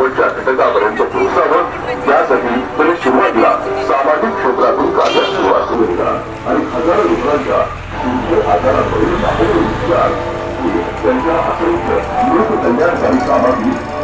शेवटच्या घटकापर्यंत पोहोचावं यासाठी त्याने सुरुवातीला सामाजिक क्षेत्रातून कार्यास सुरुवात केला आणि हजारो रुग्णांच्या तीनशे उपचार म्हणजे त्यांच्या असंख्य लोककल्याणकारी कामातील केवळ